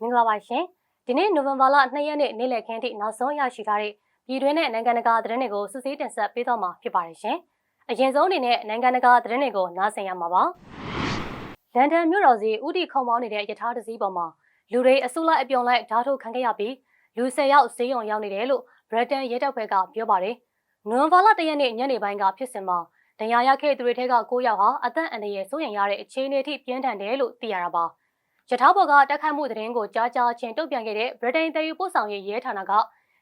မင်္ဂလာပါရှင်ဒီနေ့နိုဝင်ဘာလ2ရက်နေ့နေ့လည်ခင်းထိနောက်ဆုံးရရှိထားတဲ့ပြည်တွင်းနဲ့နိုင်ငံတကာသတင်းတွေကိုစစ်ဆေးတင်ဆက်ပေးသွားမှာဖြစ်ပါတယ်ရှင်အရင်ဆုံးအနေနဲ့နိုင်ငံတကာသတင်းတွေကိုနားဆင်ရမှာပါလန်ဒန်မြို့တော်စီဥတီခုံပေါင်းနေတဲ့ယထာတစည်းပေါ်မှာလူတွေအစုလိုက်အပြုံလိုက်ဓာတ်ထုတ်ခံခဲ့ရပြီးလူ10ယောက်ဈေးရုံရောက်နေတယ်လို့ဗြိတိန်ရဲတပ်ဖွဲ့ကပြောပါတယ်နိုဝင်ဘာလ1ရက်နေ့ညနေပိုင်းကဖြစ်စဉ်မှာဒဏ်ရာရခဲ့သူတွေထဲက9ယောက်ဟာအသက်အန္တရာယ်စိုးရိမ်ရတဲ့အခြေအနေထိပြင်းထန်တယ်လို့သိရတာပါ။ ယထာဘော်ကတက်ခတ်မှုသတင်းကိုကြားကြားချင်းတုံ့ပြန်ခဲ့တဲ့ဗြိတိန်တည်ယူပို့ဆောင်ရေးရဲဌာနက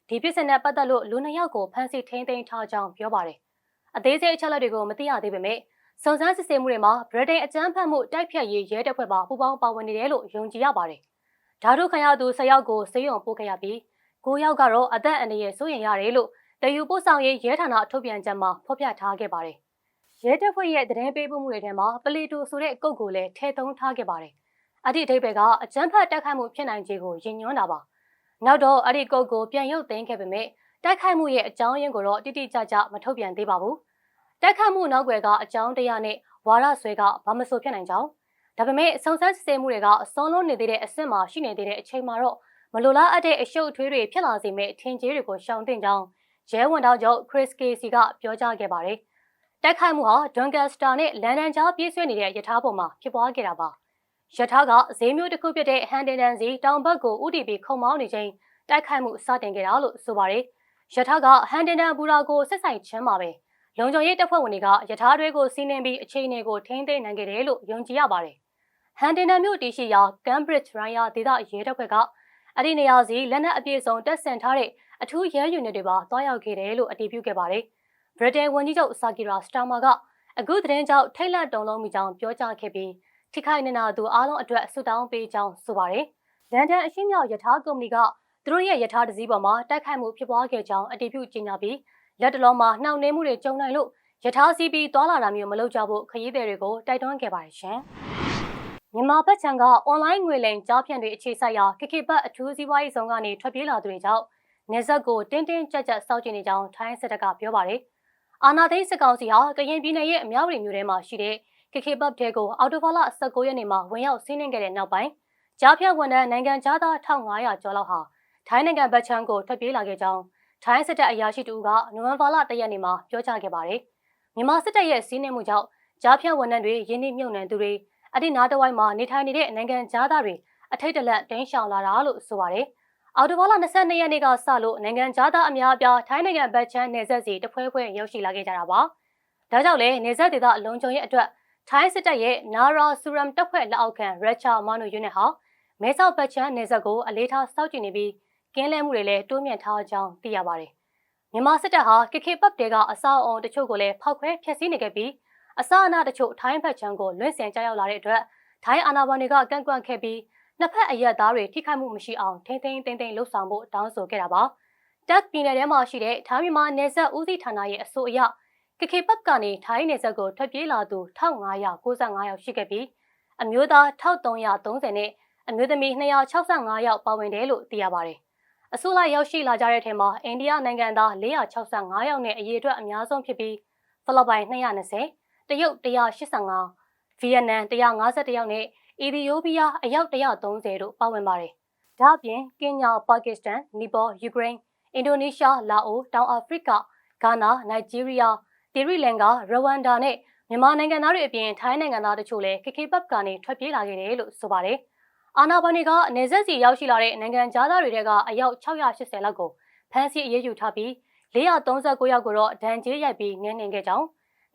ဒီပြစ်စင်နဲ့ပတ်သက်လို့လူနှစ်ယောက်ကိုဖမ်းဆီးထိန်းသိမ်းထားကြောင်းပြောပါတယ်။အသေးစိတ်အချက်အလက်တွေကိုမသိရသေးပေမဲ့စုံစမ်းစစ်ဆေးမှုတွေမှာဗြိတိန်အကြမ်းဖက်မှုတိုက်ဖြတ်ရေးရဲတပ်ဖွဲ့ပါပူးပေါင်းပါဝင်နေတယ်လို့ယုံကြည်ရပါတယ်။ဓာတုခံရသူ၁၀ယောက်ကိုစေယုံပို့ခဲ့ရပြီး၉ယောက်ကတော့အသက်အန္တရာယ်စိုးရိမ်ရတယ်လို့တည်ယူပို့ဆောင်ရေးရဲဌာနထုတ်ပြန်ချက်မှာဖော်ပြထားခဲ့ပါတယ်။ရဲတပ်ဖွဲ့ရဲ့သတင်းပေးပို့မှုတွေထဲမှာပလီတိုဆိုတဲ့ကုတ်ကိုလည်းထည့်သွင်းထားခဲ့ပါတယ်။ အဲ့ဒီအဓိပ္ပာယ်ကအကြမ်းဖက်တိုက်ခိုက်မှုဖြစ်နိုင်ခြေကိုယဉ်ညွှန်းတာပါ။နောက်တော့အဲ့ဒီကုတ်ကိုပြန်ရုပ်သိမ်းခဲ့ပေမဲ့တိုက်ခိုက်မှုရဲ့အကြောင်းရင်းကိုတော့တိတိကျကျမထုတ်ပြန်သေးပါဘူး။တိုက်ခိုက်မှုနောက်ွယ်ကအကြောင်းတရားနဲ့ဝါရဆွဲကဘာမဆိုဖြစ်နိုင်ကြောင်းဒါပေမဲ့စုံစမ်းစစ်ဆေးမှုတွေကအစောလုံးနေသေးတဲ့အဆင့်မှာရှိနေသေးတဲ့အချိန်မှာတော့မလိုလားအပ်တဲ့အရှုပ်အထွေးတွေဖြစ်လာစေမဲ့ထင်ကြီးတွေကိုရှောင်တင်ကြောင်းရဲဝန်တောက်ချုပ် Chris Casey ကပြောကြားခဲ့ပါတယ်။တိုက်ခိုက်မှုဟာ Doncaster နဲ့လန်ဒန်ကြားပြေးဆွဲနေတဲ့ရထားပေါ်မှာဖြစ်ပွားခဲ့တာပါ။ ရထားကဈေးမျိုးတစ်ခုဖြစ်တဲ့ Huntingdon စီတောင်ဘက်ကိုဥတီပြီးခုံမောင်းနေချိန်တိုက်ခိုက်မှုစတင်ခဲ့တာလို့ဆိုပါတယ်။ရထားက Huntingdon ဘူရာကိုဆက်ဆိုင်ချင်းမှာပဲလုံခြုံရေးတပ်ဖွဲ့ဝင်တွေကရထားတွေကိုစီးနှင်းပြီးအခြေအနေကိုထိန်းသိမ်းနိုင်ခဲ့တယ်လို့ယုံကြည်ရပါတယ်။ဟန်တင်တန်မြို့တီရှိရာ Cambridge Raya ဒေသရဲတပ်ဖွဲ့ကအဲ့ဒီနေရာစီလက်နက်အပြည့်စုံတပ်ဆင်ထားတဲ့အထူးရဲယူနစ်တွေပါတွားရောက်ခဲ့တယ်လို့အတည်ပြုခဲ့ပါတယ်။ Britain ဝန်ကြီးချုပ် Sakira Starmer ကအခုသတင်းကြောင့်ထိတ်လန့်တုန်လုံးမိကြောင်းပြောကြားခဲ့ပြီး ထိခိုက်နေနာသူအားလုံးအတွက်ဆုတောင်းပေးကြောင်းဆိုပါတယ်။လန်ဒန်အရှိမြောက်ယထာကုမ္ပဏီကသူတို့ရဲ့ယထာတစည်းပေါ်မှာတိုက်ခိုက်မှုဖြစ်ပွားခဲ့ကြောင်းအတည်ပြုကြေညာပြီးလက်တလုံးမှာနှောင့်နှေးမှုတွေကြုံနိုင်လို့ယထာစီးပြီးတွာလာတာမျိုးမလုပ်ကြဖို့ခရီးသည်တွေကိုတိုက်တွန်းခဲ့ပါတယ်ရှင်။မြန်မာဘက်ခြမ်းကအွန်လိုင်းငွေလိမ်ကြားဖြန့်တွေအခြေစိုက်ရာကကေဘတ်အထူးစီးပွားရေးဆောင်ကနေထွက်ပြေးလာသူတွေကြောင့်နေဆက်ကိုတင်းတင်းကြပ်ကြပ်စောင့်ကြည့်နေကြောင်းထိုင်းစစ်တပ်ကပြောပါတယ်။အာနာသိန်းစစ်ကောင်စီဟာကရင်ပြည်နယ်ရဲ့အများပြည်မြို့ထဲမှာရှိတဲ့ ကကေဘတ်တဲကိုအော်တိုဘာလ19ရက်နေ့မှာဝင်ရောက်ဆင်းနှင်းခဲ့တဲ့နောက်ပိုင်းကြားဖြတ်ဝန်ထမ်းနိုင်ငံသား1500ကျော်လောက်ဟာထိုင်းနိုင်ငံဘက်ခြမ်းကိုထွက်ပြေးလာခဲ့ကြောင်းထိုင်းစစ်တပ်အရာရှိတူကနိုဝင်ဘာလ၁ရက်နေ့မှာပြောကြားခဲ့ပါတယ်။မြန်မာစစ်တပ်ရဲ့စီးနှင်းမှုကြောင့်ကြားဖြတ်ဝန်ထမ်းတွေရင်းနှီးမြှုပ်နှံသူတွေအဒီနာတဝိုင်းမှာနေထိုင်နေတဲ့နိုင်ငံသားတွေအထိတ်တလန့်တင်းရှောင်လာတာလို့ဆိုပါတယ်။အော်တိုဘာလ22ရက်နေ့ကစလို့နိုင်ငံသားအများအပြားထိုင်းနိုင်ငံဘက်ချမ်းနေဆက်စီတဖွဲဖွဲရောက်ရှိလာခဲ့ကြတာပါ။ဒါကြောင့်လည်းနေဆက်ဒေသအလုံးချုံရဲ့အတွက် ထိုင်းစစ်တပ်ရဲ့နာရာဆူရမ်တပ်ဖွဲ့လက်အောက်ခံရချာမနိုယူနစ်ဟာမဲဆောက်ဘက်ချမ်းနေဆက်ကိုအလေးထားစောင့်ကြည့်နေပြီးကင်းလဲမှုတွေလည်းတိုးမြင့်ထားကြောင်းသိရပါတယ်။မြန်မာစစ်တပ်ဟာကခေပတ်တဲကအဆောက်အုံတချို့ကိုလည်းဖောက်ခွဲဖျက်ဆီးနေခဲ့ပြီးအစအနတချို့ထိုင်းဘက်ချမ်းကိုလွင့်စင်ကြောက်လာတဲ့အတွက်ထိုင်းအာဏာပိုင်တွေကကန့်ကွက်ခဲ့ပြီးနှစ်ဖက်အရက်သားတွေထိခိုက်မှုမရှိအောင်ထိမ့်သိမ်းသိမ့်သိမ်းလှုပ်ဆောင်ဖို့တောင်းဆိုခဲ့တာပါ။တက်ပြည်နယ်ထဲမှာရှိတဲ့ထိုင်းမြန်မာနယ်စပ်ဦးစီးဌာနရဲ့အဆိုအရ ကခေပတ်ကနေထိုင်းနယ်စပ်ကိုထွက်ပြေးလာသူ1595ယောက်ရှိခဲ့ပြီးအမျိုးသား1330နဲ့အမျိုးသမီး265ယောက်ပါဝင်တယ်လို့သိရပါတယ်။အဆိုလိုက်ရောက်ရှိလာကြတဲ့ထဲမှာအိန္ဒိယနိုင်ငံသား465ယောက်နဲ့အရေးအတွက်အများဆုံးဖြစ်ပြီးဖိလစ်ပိုင်220တရုတ်185ဗီယက်နမ်151ယောက်နဲ့အီသီယိုးပီးယားအယောက်130တို့ပါဝင်ပါတယ်။ဒါ့အပြင်ကင်ညာပါကစ္စတန်နီပေါယူကရိန်းအင်ဒိုနီးရှားလာအိုတောင်အာဖရိကဂါနာနိုင်ဂျီးရီးယား တီရီလင်ကာရဝမ်ဒါနဲ့မြန်မာနိုင်ငံသားတွေအပြင်ထိုင်းနိုင်ငံသားတို့ချို့လည်း KK ဘတ်ကနေထွက်ပြေးလာခဲ့တယ်လို့ဆိုပါတယ်။အာနာဘန်တွေကနေဆက်စီရောက်ရှိလာတဲ့နိုင်ငံသားတွေထဲကအယောက်680လောက်ကိုဖမ်းဆီးအရေးယူထားပြီး439ယောက်ကိုတော့ဒဏ်ကြေးရိုက်ပြီးငင်းနှင်ခဲ့ကြောင်း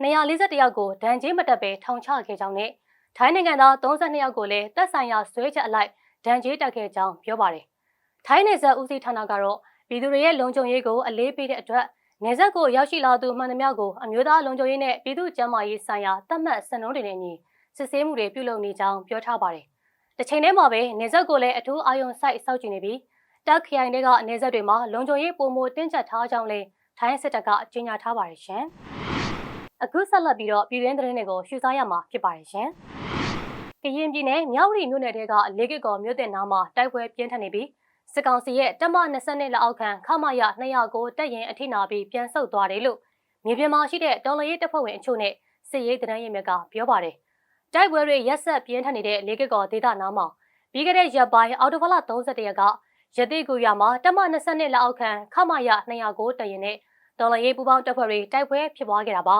241ယောက်ကိုဒဏ်ကြေးမတက်ဘဲထောင်ချခဲ့ကြောင်းနဲ့ထိုင်းနိုင်ငံသား32ယောက်ကိုလည်းတပ်ဆိုင်ရာဆွဲချက်အလိုက်ဒဏ်ကြေးတက်ခဲ့ကြောင်းပြောပါတယ်။ထိုင်းနယ်စပ်ဦးစီးဌာနကတော့ပြည်သူတွေရဲ့လုံခြုံရေးကိုအလေးပေးတဲ့အတွက် နယ်စပ်ကိုရောက်ရှိလာသူမှန်သမျှကိုအမျိုးသားလုံခြုံရေးနဲ့ပြည်သူ့ကျန်းမာရေးဆိုင်ရာတတ်မှတ်စံနှုန်းတွေနဲ့ညီစစ်ဆေးမှုတွေပြုလုပ်နေကြောင်းပြောထားပါတယ်။တစ်ချိန်တည်းမှာပဲနယ်စပ်ကိုလည်းအထူးအာရုံစိုက်စောင့်ကြည့်နေပြီးတက်ခရိုင်တွေကနယ်စပ်တွေမှာလုံခြုံရေးပုံမတင်းကျပ်ထားကြောင်းလည်းထိုင်းစစ်တပ်ကကြေညာထားပါတယ်ရှင်။အခုဆက်လက်ပြီးတော့ပြည်တွင်းသတင်းတွေကိုရှုစားရမှာဖြစ်ပါတယ်ရှင်။ကရင်ပြည်နယ်မြောက်ရီမြို့နယ်ထဲကလေကစ်ကော်မြို့တင်နားမှာတိုက်ပွဲပြင်းထန်နေပြီး စစ်ကောင်စီရဲ့တပ်မ20လက်အောက်ခံခမရ209တပ်ရင်အထိနာပြီးပြန်ဆုတ်သွားတယ်လို့မြေပြင်မှာရှိတဲ့တော်လရေးတပ်ဖွဲ့ဝင်အချို့နဲ့စစ်ရေးတရမ်းရဲမြက်ကပြောပါတယ်။တိုက်ပွဲတွေရက်ဆက်ပြင်းထန်နေတဲ့လေကစ်ကော်ဒေသနားမှာပြီးခဲ့တဲ့ရက်ပိုင်းအော်တိုဘလ31ရက်ကရတိကူရမှာတက်မ20လက်အောက်ခံခမရ209တရင်နဲ့ဒေါ်လာရေးပူပေါင်းတပ်ဖွဲ့တွေတိုက်ပွဲဖြစ်ပွားခဲ့တာပါ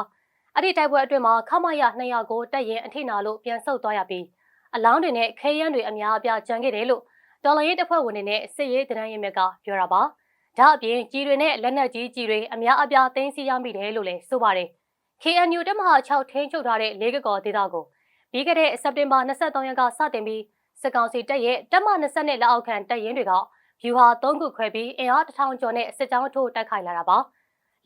အဲ့ဒီတိုက်ပွဲအတွင်းမှာခမရ209တပ်ရင်အထိနာလို့ပြန်ဆုတ်သွားရပြီးအလောင်းတွေနဲ့ခဲယမ်းတွေအများအပြားကျန်ခဲ့တယ်လို့ ဒေါ်လာရေးတပ်ဖွဲ့ဝင်တွေနဲ့စစ်ရေးတရန်ရင်မြက်ကပြောတာပါဒါအပြင်ကြီးတွေနဲ့လက်နက်ကြီးကြီးတွေအများအပြားသိမ်းဆည်းရမိတယ်လို့လည်းဆိုပါတယ် KNU တပ်မဟာ6ထင်းချုပ်ထားတဲ့လေးကကော်ဒေသကိုပြီးခဲ့တဲ့စက်တင်ဘာ23ရက်ကစတင်ပြီးစစ်ကောင်စီတပ်ရဲ့တပ်မ20နဲ့လက်အောက်ခံတပ်ရင်းတွေကဗျူဟာ3ခုခွဲပြီးအင်အား1000ကျော်နဲ့စစ်ကြောင်းထိုးတိုက်ခိုက်လာတာပါ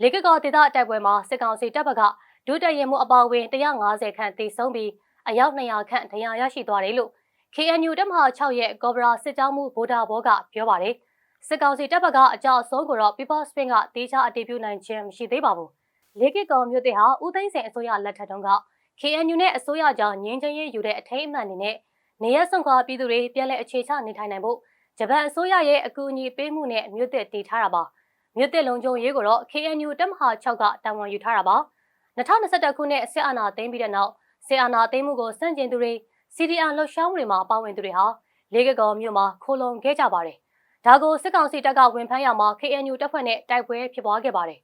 လေးကကော်ဒေသတိုက်ပွဲမှာစစ်ကောင်စီတပ်ဘက်ကဒုတပ်ရင်မှုအပါအဝင်150ခန့်တေဆုံးပြီးအယောက်200ခန့်ဒဏ်ရာရရှိသွားတယ်လို့ KNU တပ်မဟာ6ရဲ့ကော်ဘရာစစ်ကြောင်းမှုဗိုလ်ဒါဘောကပြောပါတယ်စစ်ကောင်စီတပ်ဘက်ကအကြောအဆုံးကိုတော့ People Spin ကတေချာအတည်ပြုနိုင်ခြင်းမရှိသေးပါဘူးလေးကကော်မြို့တဲ့ဟာဦးသိန်းစိန်အစိုးရလက်ထက်တုန်းက KNU နဲ့အစိုးရကြောင့်ငင်းချင်းရေးယူတဲ့အထိမ်းအမှန်အနေနဲ့နေရစွန်ခွာပြည်သူတွေပြန်လည်အခြေချနေထိုင်နိုင်ဖို့ဂျပန်အစိုးရရဲ့အကူအညီပေးမှုနဲ့မြို့သစ်တည်ထားတာပါမြို့သစ်လုံခြုံရေးကိုတော့ KNU တပ်မဟာ6ကတာဝန်ယူထားတာပါ2021ခုနှစ်စစ်အာဏာသိမ်းပြီးတဲ့နောက်စစ်အာဏာသိမ်းမှုကိုစန့်ကျင်သူတွေ CDR လှုပ်ရှားမှုတွေမှာပါဝင်သူတွေဟာလေးကကော်မြို့မှာခိုလုံခဲ့ကြပါတယ်ဒါကိုစစ်ကောင်စီတပ်ကဝင်ဖမ်းရမှာ KNU တပ်ဖွဲ့နဲ့တိုက်ပွဲဖြစ်ပွားခဲ့ပါတယ်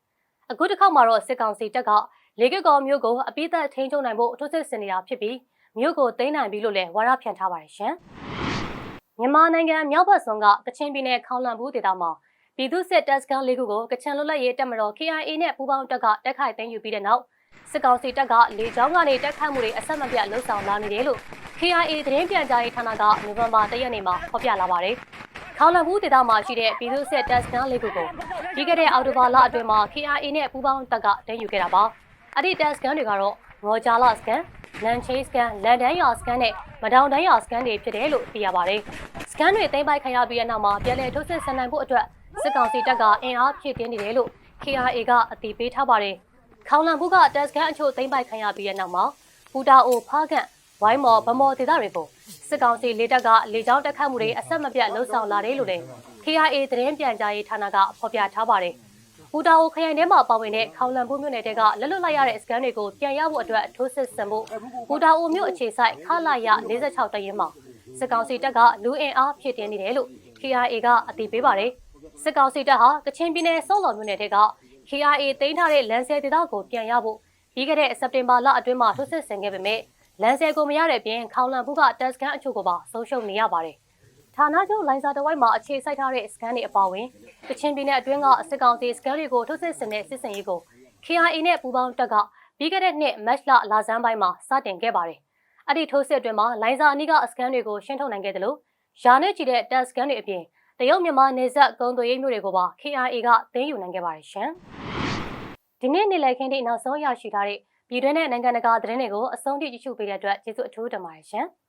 အခုတစ်ခေါက်မှာတော့စစ်ကောင်စီတပ်ကလေကကော်မြို့ကိုအပိသက်ထိန်းချုပ်နိုင်ဖို့ထိုးစစ်ဆင်နေတာဖြစ်ပြီးမြို့ကိုသိမ်းနိုင်ပြီလို့လည်းဝါရဖြန့်ထားပါတယ်ရှင်။မြန်မာနိုင်ငံမြောက်ဘက်စွန်းကကချင်ပြည်နယ်ခေါင်လန်ဘူးဒေသမှာပြည်သူစစ်တပ်စခန်းလေးခုကိုကချင်လွတ်လပ်ရေးတပ်မတော် KIA နဲ့ပူးပေါင်းတပ်ကတိုက်ခိုက်သိမ်းယူပြီးတဲ့နောက် စစ်ကောင်စီတပ်ကလေကြောင်းကနေတိုက်ခိုက်မှုတွေအဆက်မပြတ်လှုံ့ဆော်လာနေတယ်လို့ KIA သတင်းပြန်ကြားရေးဌာနကနိုဝင်ဘာ၁ရက်နေ့မှာဖော်ပြလာပါတယ်။ခေါင်လန်ဘူးဒေသမှာရှိတဲ့ပြည်သူစစ်တပ်စခန်းလေးခုကိုပြီးခဲ့တဲ့အောက်တိုဘာလအတွင်းမှာ KIA နဲ့ပူးပေါင်းတပ်ကတင်ယူခဲ့တာပါ။အဲ့ဒီတပ်စခန်းတွေကတော့ရော်ဂျာလာစကန်လန်ချေးစကန်လန်ဒန်ယာစကန်နဲ့မဒေါင်တန်းယာစကန်တွေဖြစ်တယ်လို့သိရပါတယ်။စကန်တွေသိမ်းပိုက်ခံရပြီးတဲ့နောက်မှာပြည်လဲထုတ်စစ်ဆန်နိုင်ဖို့အတွက်စစ်ကောင်စီတပ်ကအင်အားဖြည့်တင်းနေတယ်လို့ KRA ကအတည်ပြုထားပါတယ်။ ခေါင်လန်ဘူးကတပ်စကန်အချို့သိမ်းပိုက်ခံရပြီးတဲ့နောက်မှာပူတာအိုဖားကန်ဝိုင်းမော်ဗမော်ဒေသတွေကိုစစ်ကောင်စီလေတပ်ကလေကြောင်းတက်ခတ်မှုတွေအဆက်မပြတ်လှုံ့ဆော်လာတယ်လို့လည်း KRA သတင်းပြန်ကြားရေးဌာနကဖော်ပြထားပါတယ်။ပူတာအိုခရိုင်ထဲမှာပါဝင်တဲ့ခေါင်လန်ဘူးမြို့နယ်တဲကလက်လွတ်လိုက်ရတဲ့စကန်တွေကိုပြန်ရဖို့အတွက်ထိုးစစ်ဆင်ဖို့ပူတာအိုမြို့အခြေစိုက်ခလာရ46တရင်မှာစစ်ကောင်စီတပ်ကလူအင်အားဖြည့်တင်းနေတယ်လို့ KRA ကအတည်ပြုပါတယ်။စစ်ကောင်စီတပ်ဟာကချင်ပြည်နယ်စောလော်မြို့နယ်တဲက KRA တင်ထားတဲ့လန်ဆယ်ဒေသကိုပြန်ရဖို့ပြီးခဲ့တဲ့စက်တင်ဘာလအတွင်းမှာထိုးစစ်ဆင်ခဲ့ပေမဲ့လန်ဆယ်ကိုမရတဲ့ပြင်ခေါင်လန်ဘူးကတပ်စကန်အချို့ကိုပါဆုံးရှုံးနေရပါတယ်။ဌာနချုပ်လိုင်စာတဝိုက်မှာအခြေစိုက်ထားတဲ့စကန်တွေအပါအဝင်ကချင်ပြည်နယ်အတွင်းကစစ်ကောင်စီစကန်တွေကိုထုတ်စစ်ဆင်တဲ့စစ်စင်ရေးကို KIA နဲ့ပူးပေါင်းတပ်ကပြီးခဲ့တဲ့နှစ်မတ်လလာဇန်ပိုင်းမှာစတင်ခဲ့ပါတယ်။အဲ့ဒီထိုးစစ်အတွင်းမှာလိုင်စာအနီးကစကန်တွေကိုရှင်းထုတ်နိုင်ခဲ့တယ်လို့ယာနဲ့ချီတဲ့တပ်စကန်တွေအပြင် တရုတ်မြန်မာနေဆက်ကုန်းသွေးရေးမျိုးတွေကိုပါ KIA ကသိမ်းယူနိုင်ခဲ့ပါတယ်ရှင်။ဒီနေ့နေ့လည်ခင်းထိနောက်ဆုံးရရှိထားတဲ့ပြည်တွင်းနဲ့နိုင်ငံတကာသတင်းတွေကိုအဆုံးထိကြည့်ရှုပေးတဲ့အတွက်ကျေးဇူးအထူးတင်ပါတယ်ရှင်။